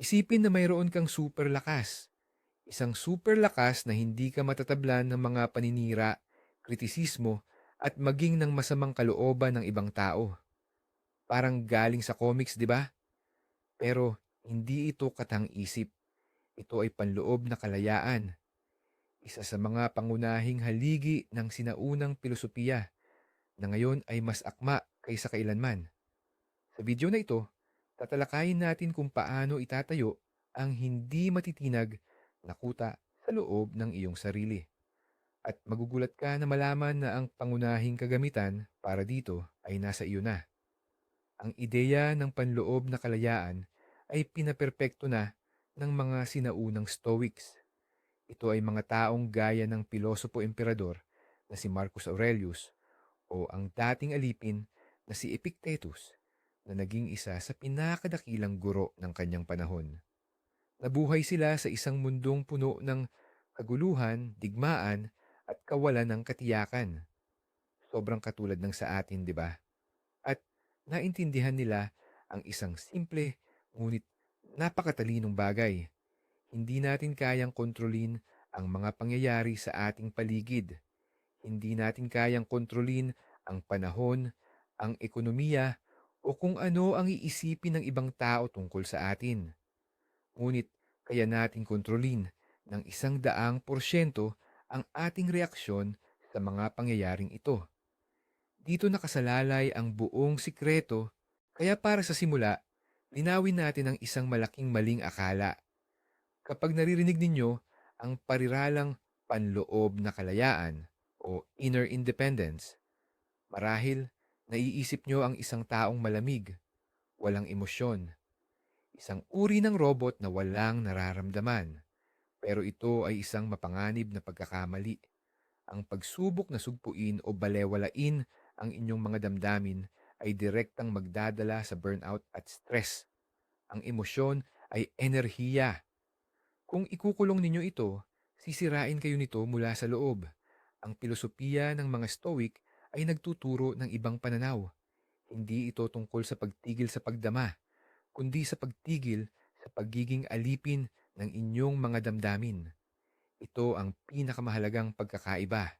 Isipin na mayroon kang super lakas. Isang super lakas na hindi ka matatablan ng mga paninira, kritisismo, at maging ng masamang kalooban ng ibang tao. Parang galing sa comics, di ba? Pero hindi ito katang-isip. Ito ay panloob na kalayaan. Isa sa mga pangunahing haligi ng sinaunang filosofiya na ngayon ay mas akma kaysa kailanman. Sa video na ito, tatalakayin natin kung paano itatayo ang hindi matitinag na kuta sa loob ng iyong sarili. At magugulat ka na malaman na ang pangunahing kagamitan para dito ay nasa iyo na. Ang ideya ng panloob na kalayaan ay pinaperpekto na ng mga sinaunang Stoics. Ito ay mga taong gaya ng pilosopo emperador na si Marcus Aurelius o ang dating alipin na si Epictetus na naging isa sa pinakadakilang guro ng kanyang panahon. Nabuhay sila sa isang mundong puno ng kaguluhan, digmaan, at kawalan ng katiyakan. Sobrang katulad ng sa atin, di ba? At naintindihan nila ang isang simple ngunit napakatalinong bagay. Hindi natin kayang kontrolin ang mga pangyayari sa ating paligid. Hindi natin kayang kontrolin ang panahon, ang ekonomiya, o kung ano ang iisipin ng ibang tao tungkol sa atin. Ngunit kaya natin kontrolin ng isang daang porsyento ang ating reaksyon sa mga pangyayaring ito. Dito nakasalalay ang buong sikreto, kaya para sa simula, linawin natin ang isang malaking maling akala. Kapag naririnig ninyo ang pariralang panloob na kalayaan o inner independence, marahil naiisip nyo ang isang taong malamig, walang emosyon, isang uri ng robot na walang nararamdaman. Pero ito ay isang mapanganib na pagkakamali. Ang pagsubok na sugpuin o balewalain ang inyong mga damdamin ay direktang magdadala sa burnout at stress. Ang emosyon ay enerhiya. Kung ikukulong ninyo ito, sisirain kayo nito mula sa loob. Ang pilosopiya ng mga Stoic ay nagtuturo ng ibang pananaw. Hindi ito tungkol sa pagtigil sa pagdama, kundi sa pagtigil sa pagiging alipin ng inyong mga damdamin. Ito ang pinakamahalagang pagkakaiba.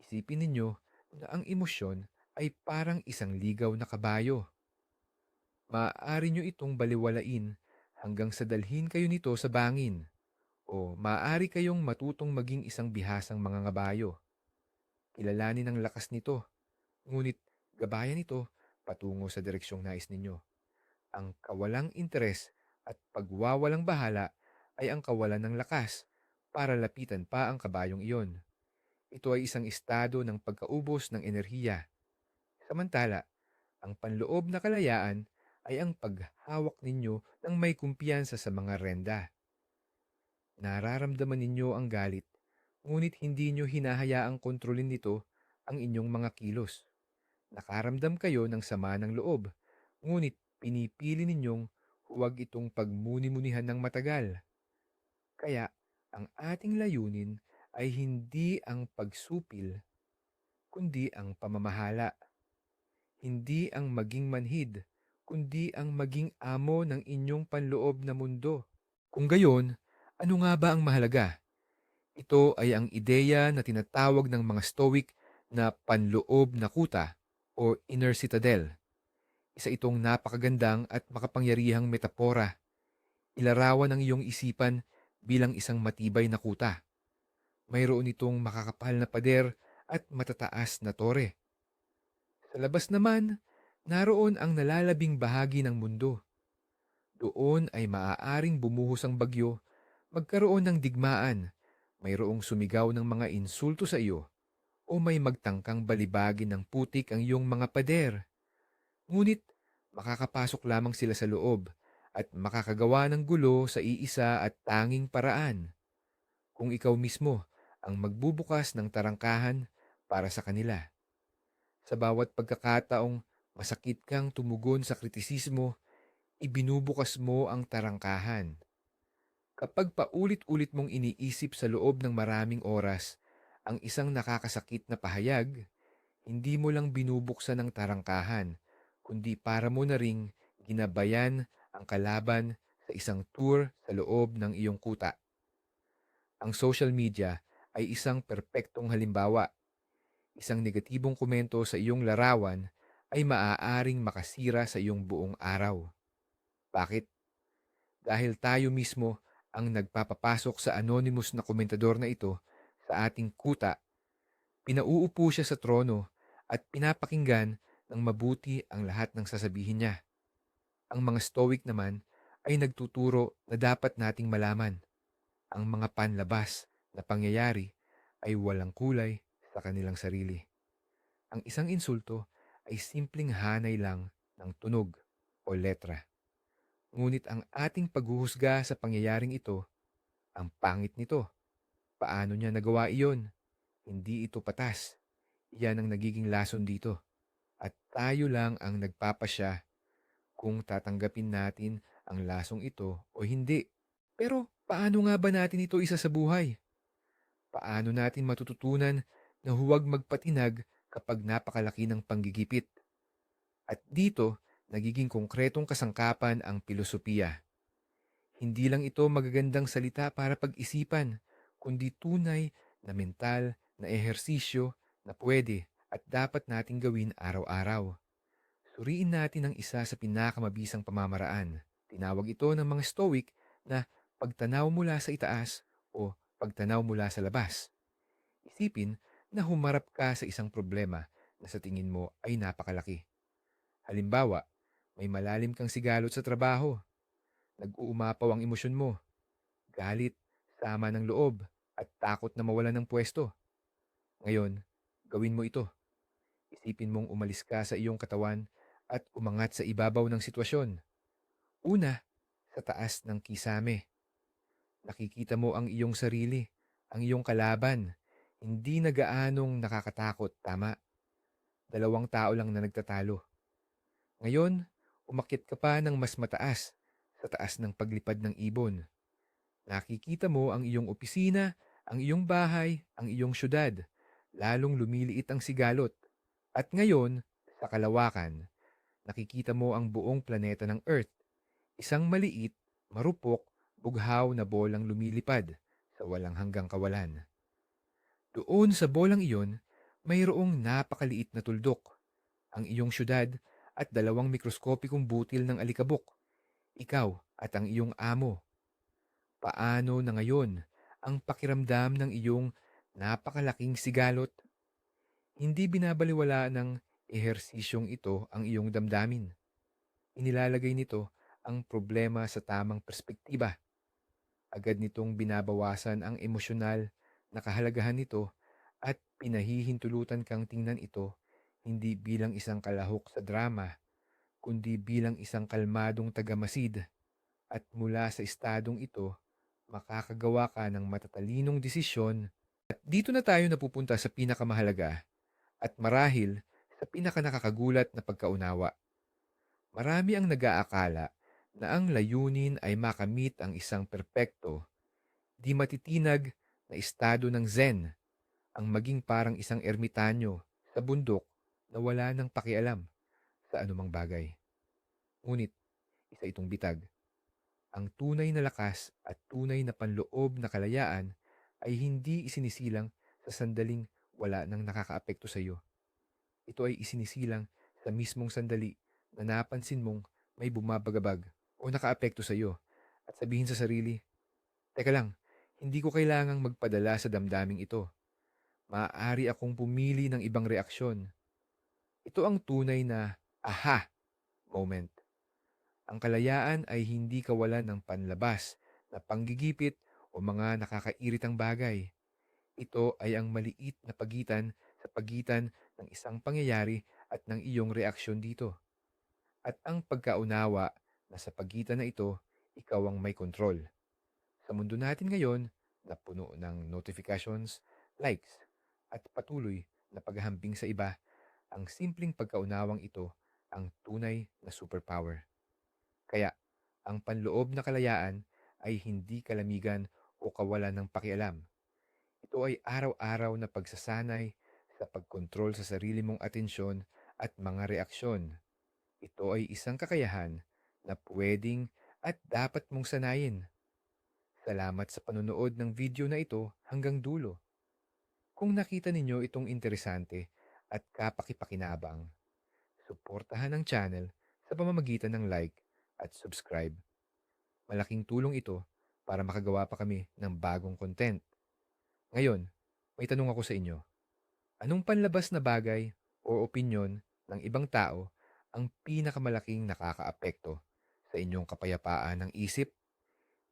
Isipin ninyo na ang emosyon ay parang isang ligaw na kabayo. Maaari nyo itong baliwalain hanggang sa dalhin kayo nito sa bangin o maaari kayong matutong maging isang bihasang mga ngabayo. Kilalanin ang lakas nito, ngunit gabayan ito patungo sa direksyong nais ninyo. Ang kawalang interes at pagwawalang bahala ay ang kawalan ng lakas para lapitan pa ang kabayong iyon. Ito ay isang estado ng pagkaubos ng enerhiya. Samantala, ang panloob na kalayaan ay ang paghawak ninyo ng may kumpiyansa sa mga renda. Nararamdaman ninyo ang galit, ngunit hindi nyo hinahayaang kontrolin nito ang inyong mga kilos. Nakaramdam kayo ng sama ng loob, ngunit pinipili ninyong huwag itong pagmuni-munihan ng matagal. Kaya, ang ating layunin ay hindi ang pagsupil, kundi ang pamamahala. Hindi ang maging manhid, kundi ang maging amo ng inyong panloob na mundo. Kung gayon, ano nga ba ang mahalaga? Ito ay ang ideya na tinatawag ng mga Stoic na panloob na kuta o inner citadel. Isa itong napakagandang at makapangyarihang metapora. Ilarawan ang iyong isipan bilang isang matibay na kuta. Mayroon itong makakapal na pader at matataas na tore. Sa labas naman, naroon ang nalalabing bahagi ng mundo. Doon ay maaaring bumuhos ang bagyo, magkaroon ng digmaan, mayroong sumigaw ng mga insulto sa iyo, o may magtangkang balibagin ng putik ang iyong mga pader. Ngunit makakapasok lamang sila sa loob at makakagawa ng gulo sa iisa at tanging paraan. Kung ikaw mismo ang magbubukas ng tarangkahan para sa kanila. Sa bawat pagkakataong masakit kang tumugon sa kritisismo, ibinubukas mo ang tarangkahan. Kapag paulit-ulit mong iniisip sa loob ng maraming oras ang isang nakakasakit na pahayag, hindi mo lang binubuksan ang tarangkahan, kundi para mo na ring ginabayan ang kalaban sa isang tour sa loob ng iyong kuta. Ang social media ay isang perpektong halimbawa. Isang negatibong komento sa iyong larawan ay maaaring makasira sa iyong buong araw. Bakit? Dahil tayo mismo ang nagpapapasok sa anonymous na komentador na ito sa ating kuta, pinauupo siya sa trono at pinapakinggan ng mabuti ang lahat ng sasabihin niya. Ang mga stoic naman ay nagtuturo na dapat nating malaman. Ang mga panlabas na pangyayari ay walang kulay sa kanilang sarili. Ang isang insulto ay simpleng hanay lang ng tunog o letra. Ngunit ang ating paghuhusga sa pangyayaring ito, ang pangit nito. Paano niya nagawa iyon? Hindi ito patas. Yan ang nagiging lason dito. At tayo lang ang nagpapasya kung tatanggapin natin ang lasong ito o hindi. Pero paano nga ba natin ito isa sa buhay? Paano natin matututunan na huwag magpatinag kapag napakalaki ng panggigipit? At dito, nagiging konkretong kasangkapan ang pilosopiya. Hindi lang ito magagandang salita para pag-isipan, kundi tunay na mental na ehersisyo na pwede at dapat nating gawin araw-araw. Suriin natin ang isa sa pinakamabisang pamamaraan. Tinawag ito ng mga stoic na pagtanaw mula sa itaas o pagtanaw mula sa labas. Isipin na humarap ka sa isang problema na sa tingin mo ay napakalaki. Halimbawa, may malalim kang sigalot sa trabaho. Nag-uumapaw ang emosyon mo. Galit, sama ng loob, at takot na mawalan ng pwesto. Ngayon, gawin mo ito. Isipin mong umalis ka sa iyong katawan at umangat sa ibabaw ng sitwasyon. Una, sa taas ng kisame. Nakikita mo ang iyong sarili, ang iyong kalaban. Hindi na gaanong nakakatakot, tama? Dalawang tao lang na nagtatalo. Ngayon, umakit ka pa ng mas mataas, sa taas ng paglipad ng ibon. Nakikita mo ang iyong opisina, ang iyong bahay, ang iyong syudad. Lalong lumiliit ang sigalot. At ngayon, sa kalawakan, nakikita mo ang buong planeta ng Earth. Isang maliit, marupok, bughaw na bolang lumilipad sa walang hanggang kawalan. Doon sa bolang iyon, mayroong napakaliit na tuldok. Ang iyong syudad at dalawang mikroskopikong butil ng alikabok. Ikaw at ang iyong amo. Paano na ngayon ang pakiramdam ng iyong napakalaking sigalot? Hindi binabaliwala ng ehersisyong ito ang iyong damdamin. Inilalagay nito ang problema sa tamang perspektiba. Agad nitong binabawasan ang emosyonal na kahalagahan nito at pinahihintulutan kang tingnan ito hindi bilang isang kalahok sa drama, kundi bilang isang kalmadong tagamasid. At mula sa estadong ito, makakagawa ka ng matatalinong desisyon. At dito na tayo napupunta sa pinakamahalaga at marahil sa pinakanakakagulat na pagkaunawa. Marami ang nag-aakala na ang layunin ay makamit ang isang perpekto, di matitinag na estado ng zen, ang maging parang isang ermitanyo sa bundok na wala nang pakialam sa anumang bagay. Ngunit, isa itong bitag. Ang tunay na lakas at tunay na panloob na kalayaan ay hindi isinisilang sa sandaling wala nang nakakaapekto sa iyo. Ito ay isinisilang sa mismong sandali na napansin mong may bumabagabag o nakaapekto sa iyo at sabihin sa sarili, Teka lang, hindi ko kailangang magpadala sa damdaming ito. Maaari akong pumili ng ibang reaksyon ito ang tunay na aha moment. Ang kalayaan ay hindi kawalan ng panlabas na panggigipit o mga nakakairitang bagay. Ito ay ang maliit na pagitan sa pagitan ng isang pangyayari at ng iyong reaksyon dito. At ang pagkaunawa na sa pagitan na ito, ikaw ang may kontrol. Sa mundo natin ngayon, na puno ng notifications, likes, at patuloy na paghahambing sa iba, ang simpleng pagkaunawang ito ang tunay na superpower. Kaya, ang panloob na kalayaan ay hindi kalamigan o kawalan ng pakialam. Ito ay araw-araw na pagsasanay sa pagkontrol sa sarili mong atensyon at mga reaksyon. Ito ay isang kakayahan na pwedeng at dapat mong sanayin. Salamat sa panonood ng video na ito hanggang dulo. Kung nakita ninyo itong interesante at kapakipakinabang, suportahan ang channel sa pamamagitan ng like at subscribe. Malaking tulong ito para makagawa pa kami ng bagong content. Ngayon, may tanong ako sa inyo. Anong panlabas na bagay o opinyon ng ibang tao ang pinakamalaking nakakaapekto sa inyong kapayapaan ng isip?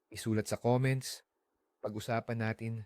Isulat sa comments. Pag-usapan natin